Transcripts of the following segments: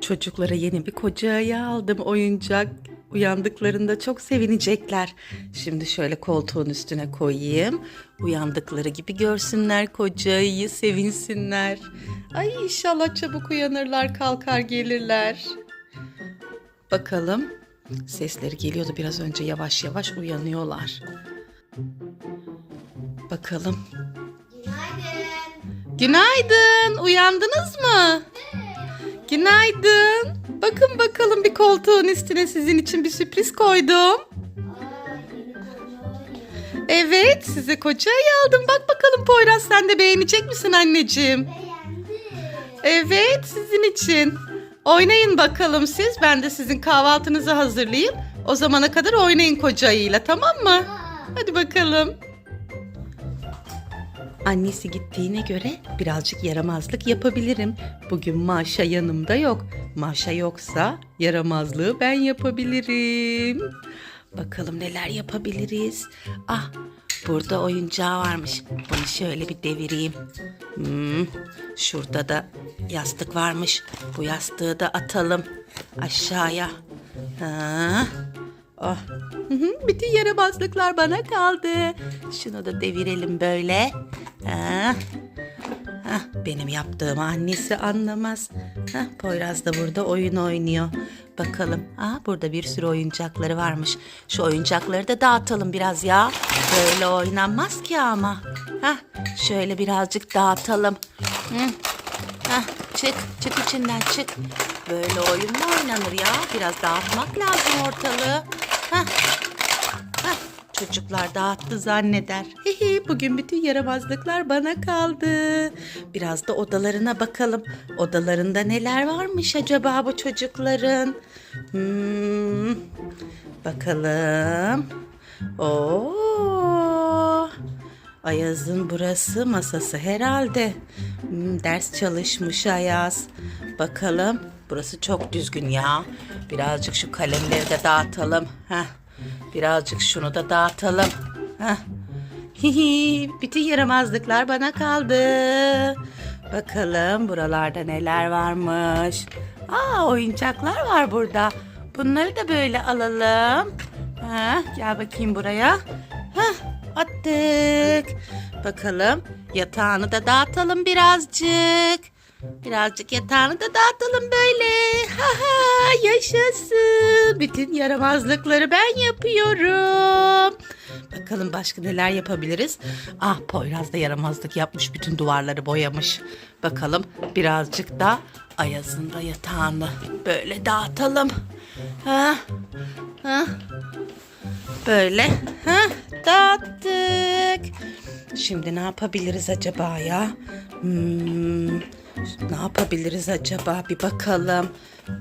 Çocuklara yeni bir koca ayı aldım oyuncak. Uyandıklarında çok sevinecekler. Şimdi şöyle koltuğun üstüne koyayım. Uyandıkları gibi görsünler koca ayıyı, sevinsinler. Ay inşallah çabuk uyanırlar, kalkar gelirler. Bakalım. Sesleri geliyordu biraz önce yavaş yavaş uyanıyorlar. Bakalım. Günaydın. Günaydın. Uyandınız mı? Günaydın. Bakın bakalım bir koltuğun üstüne sizin için bir sürpriz koydum. Evet, size koca ayı aldım. Bak bakalım Poyraz sen de beğenecek misin anneciğim? Evet, sizin için. Oynayın bakalım siz. Ben de sizin kahvaltınızı hazırlayayım. O zamana kadar oynayın koca ayıyla tamam mı? Hadi bakalım. Annesi gittiğine göre birazcık yaramazlık yapabilirim. Bugün Maşa yanımda yok. Maşa yoksa yaramazlığı ben yapabilirim. Bakalım neler yapabiliriz. Ah burada oyuncağı varmış. Bunu şöyle bir devireyim. Hmm, şurada da yastık varmış. Bu yastığı da atalım aşağıya. Ha. Oh. Bütün yaramazlıklar bana kaldı. Şunu da devirelim böyle. Ha. Hah, benim yaptığımı annesi anlamaz. Hah, Poyraz da burada oyun oynuyor. Bakalım. Aa, burada bir sürü oyuncakları varmış. Şu oyuncakları da dağıtalım biraz ya. Böyle oynanmaz ki ama. Hah, şöyle birazcık dağıtalım. Hah, çık, çık içinden çık. Böyle oyun mu oynanır ya? Biraz dağıtmak lazım ortalığı. Çocuklar dağıttı zanneder. Hihi, bugün bütün yaramazlıklar bana kaldı. Biraz da odalarına bakalım. Odalarında neler varmış acaba bu çocukların? Hmm, bakalım. Oo. Ayaz'ın burası masası herhalde. Hmm, ders çalışmış Ayaz. Bakalım. Burası çok düzgün ya. Birazcık şu kalemleri de dağıtalım. Heh. Birazcık şunu da dağıtalım. Heh. Bütün yaramazlıklar bana kaldı. Bakalım buralarda neler varmış. Aa oyuncaklar var burada. Bunları da böyle alalım. Ha, gel bakayım buraya. Hah, attık. Bakalım yatağını da dağıtalım birazcık. Birazcık yatağını da dağıtalım böyle. Ha ha yaşasın. Bütün yaramazlıkları ben yapıyorum. Bakalım başka neler yapabiliriz. Ah Poyraz da yaramazlık yapmış. Bütün duvarları boyamış. Bakalım birazcık da Ayaz'ın da yatağını böyle dağıtalım. Ha, ha. Böyle ha, dağıttık. Şimdi ne yapabiliriz acaba ya? Hmm, ne yapabiliriz acaba? Bir bakalım.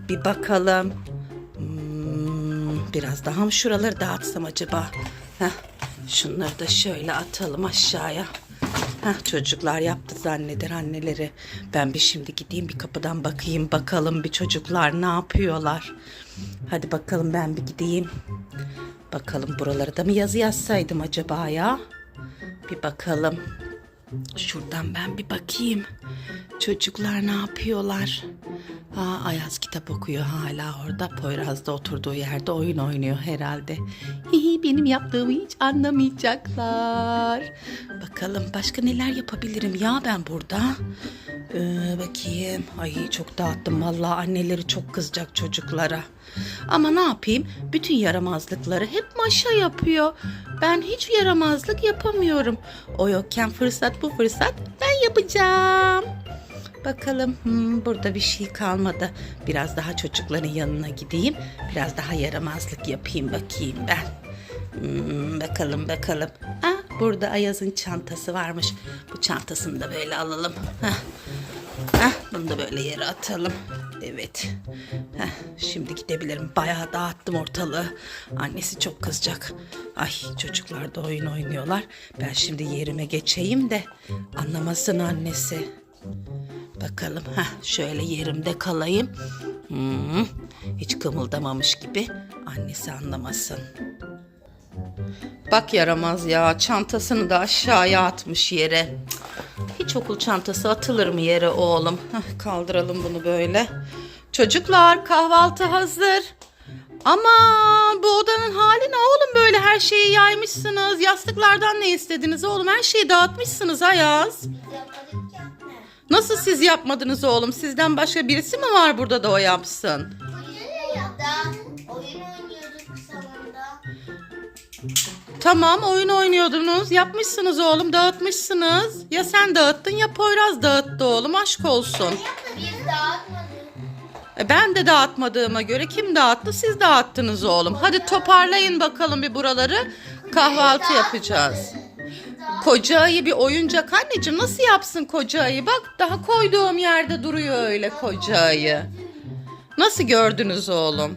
Bir bakalım. Hmm, biraz daha mı şuraları dağıtsam acaba? Heh, şunları da şöyle atalım aşağıya. Heh, çocuklar yaptı zanneder anneleri. Ben bir şimdi gideyim bir kapıdan bakayım bakalım bir çocuklar ne yapıyorlar. Hadi bakalım ben bir gideyim. Bakalım buralara da mı yazı yazsaydım acaba ya? Bir bakalım. Şuradan ben bir bakayım. Çocuklar ne yapıyorlar? Ha, Ayaz kitap okuyor hala orada. Poyraz da oturduğu yerde oyun oynuyor herhalde. Hihi, benim yaptığımı hiç anlamayacaklar. Bakalım başka neler yapabilirim ya ben burada? Ee, bakayım. Ay çok dağıttım vallahi anneleri çok kızacak çocuklara. Ama ne yapayım? Bütün yaramazlıkları hep Maşa yapıyor. Ben hiç yaramazlık yapamıyorum. O yokken fırsat bu fırsat ben yapacağım. Bakalım hmm, burada bir şey kalmadı. Biraz daha çocukların yanına gideyim. Biraz daha yaramazlık yapayım bakayım ben. Hmm, bakalım bakalım. Ah, burada Ayaz'ın çantası varmış. Bu çantasını da böyle alalım. Heh. Heh, bunu da böyle yere atalım. Evet. Heh, şimdi gidebilirim. Bayağı dağıttım ortalığı. Annesi çok kızacak. Ay çocuklar da oyun oynuyorlar. Ben şimdi yerime geçeyim de anlamasın annesi. Bakalım. Heh, şöyle yerimde kalayım. Hmm, hiç kımıldamamış gibi. Annesi anlamasın. Bak yaramaz ya çantasını da aşağıya atmış yere. Hiç okul çantası atılır mı yere oğlum? Heh, kaldıralım bunu böyle. Çocuklar kahvaltı hazır. Ama bu odanın hali ne oğlum böyle her şeyi yaymışsınız. Yastıklardan ne istediniz oğlum? Her şeyi dağıtmışsınız Ayaz. Yapmadık. Nasıl siz yapmadınız oğlum? Sizden başka birisi mi var burada da o yapsın? Burada oyun oynuyorduk salonda. Tamam oyun oynuyordunuz. Yapmışsınız oğlum dağıtmışsınız. Ya sen dağıttın ya Poyraz dağıttı oğlum aşk olsun. Biz dağıtmadık. E ben de dağıtmadığıma göre kim dağıttı? Siz dağıttınız oğlum. Hadi toparlayın bakalım bir buraları. Kahvaltı yapacağız. Koca ayı bir oyuncak anneciğim nasıl yapsın koca ayı? Bak daha koyduğum yerde duruyor öyle koca ayı. Nasıl gördünüz oğlum?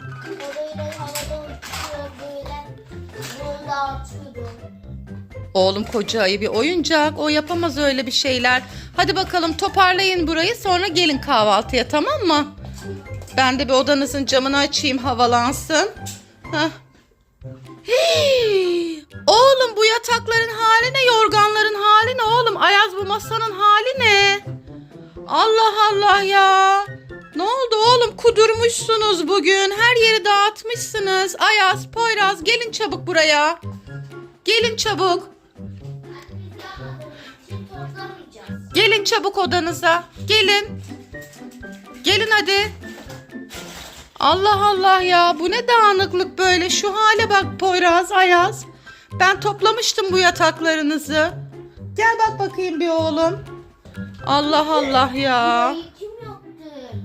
Oğlum koca ayı bir oyuncak. O yapamaz öyle bir şeyler. Hadi bakalım toparlayın burayı sonra gelin kahvaltıya tamam mı? Ben de bir odanızın camını açayım havalansın. Heh. Hii! Oğlum bu yatakların hali ne? Yorganların hali ne oğlum? Ayaz bu masanın hali ne? Allah Allah ya. Ne oldu oğlum? Kudurmuşsunuz bugün. Her yeri dağıtmışsınız. Ayaz, Poyraz gelin çabuk buraya. Gelin çabuk. Gelin çabuk odanıza. Gelin. Gelin hadi. Allah Allah ya bu ne dağınıklık böyle. Şu hale bak Poyraz, Ayaz. Ben toplamıştım bu yataklarınızı. Gel bak bakayım bir oğlum. Allah Allah ya. Burayı kim yaptı?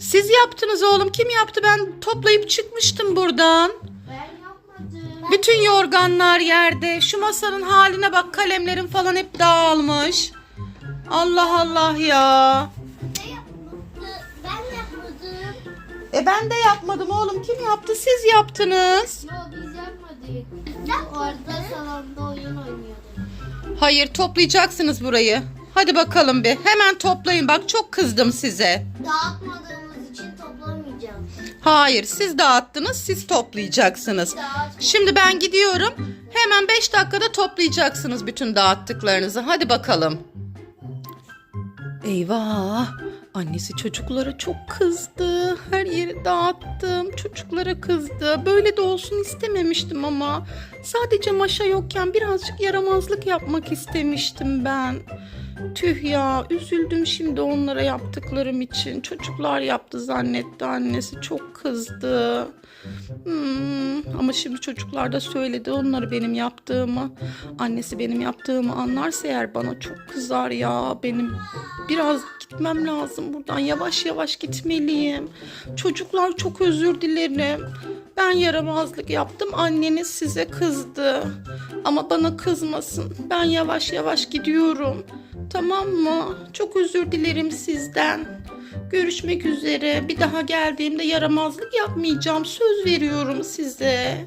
Siz yaptınız oğlum. Kim yaptı? Ben toplayıp çıkmıştım buradan. Ben yapmadım. Bütün yorganlar yerde. Şu masanın haline bak. Kalemlerin falan hep dağılmış. Allah Allah ya. Ne yapmadı? Ben yapmadım. E ben de yapmadım oğlum. Kim yaptı? Siz yaptınız. Yo biz yapmadık. Orada salonda oyun oynuyorduk. Hayır toplayacaksınız burayı. Hadi bakalım bir. Hemen toplayın. Bak çok kızdım size. Dağıtmadığımız için toplamayacağız. Hayır siz dağıttınız. Siz toplayacaksınız. Şimdi ben gidiyorum. Hemen 5 dakikada toplayacaksınız bütün dağıttıklarınızı. Hadi bakalım. Eyvah! Annesi çocuklara çok kızdı. Her yeri dağıttım. Çocuklara kızdı. Böyle de olsun istememiştim ama. Sadece maşa yokken birazcık yaramazlık yapmak istemiştim ben. Tüh ya, üzüldüm şimdi onlara yaptıklarım için. Çocuklar yaptı zannetti annesi. Çok kızdı. Hmm, ama şimdi çocuklar da söyledi onları benim yaptığımı. Annesi benim yaptığımı anlarsa eğer bana çok kızar ya. Benim biraz gitmem lazım buradan. Yavaş yavaş gitmeliyim. Çocuklar çok özür dilerim. Ben yaramazlık yaptım. Anneniz size kızdı. Ama bana kızmasın. Ben yavaş yavaş gidiyorum. Tamam mı? Çok özür dilerim sizden. Görüşmek üzere. Bir daha geldiğimde yaramazlık yapmayacağım. Söz veriyorum size.